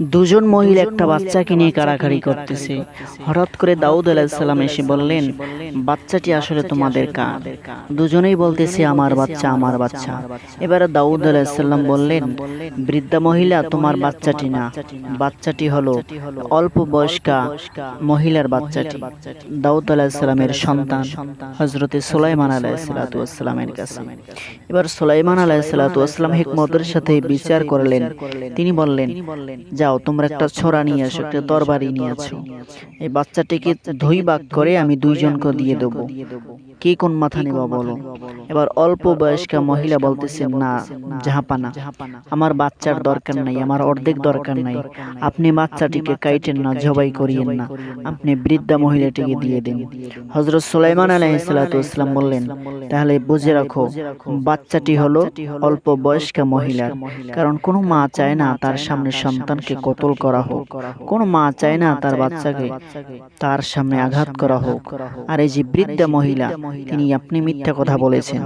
দুজন মহিলা একটা বাচ্চাকে নিয়ে কাড়াকাড়ি করতেছে। হঠাৎ করে দাউদ আলাহিসাল্লাম এসে বললেন বাচ্চাটি আসলে তোমাদের কার? দুজনেই বলতেছে আমার বাচ্চা আমার বাচ্চা এবারে দাউদ আলাহিসাল্লাম বললেন বৃদ্ধা মহিলা তোমার বাচ্চাটি না। বাচ্চাটি হলো অল্প বয়স্কা মহিলার বাচ্চাটি। দাউদ আলাহিসাল্লামের সন্তান হজরতে সুলাইমান আলাহিসাল্লামের কাছে। এবার সুলাইমান আলাহিসাল্লাম হিকমতের সাথে বিচার করলেন। তিনি বললেন যাও তোমরা একটা ছোড়া নিয়ে আসো একটা তরবারি নিয়ে আসো এই বাচ্চাটিকে দুই ভাগ করে আমি দুইজনকে দিয়ে দেবো। কে কোন মাথা নেবা বলো? এবার অল্প বয়স্কা মহিলা বলতেছেন না জাহাপানা। আমার বাচ্চার দরকার নাই আমার অর্ধেক দরকার নাই। আপনি বাচ্চাটিকে কাইটেন না জবাই করিয়েন না। আপনি বৃদ্ধা মহিলাটিকে দিয়ে দিন। হজরত সুলাইমান আলাইহিসসালাম বললেন তাহলে বুঝে রাখো বাচ্চাটি হলো অল্প বয়স্কা মহিলার। কারণ কোনো মা চায় না তার সামনে সন্তানকে কতল করা হোক, কোন মা চায় না তার বাচ্চাকে তার সামনে আঘাত করা হোক। আর এই যে বৃদ্ধা মহিলা, তিনি আপনি মিথ্যা কথা বলেছেন।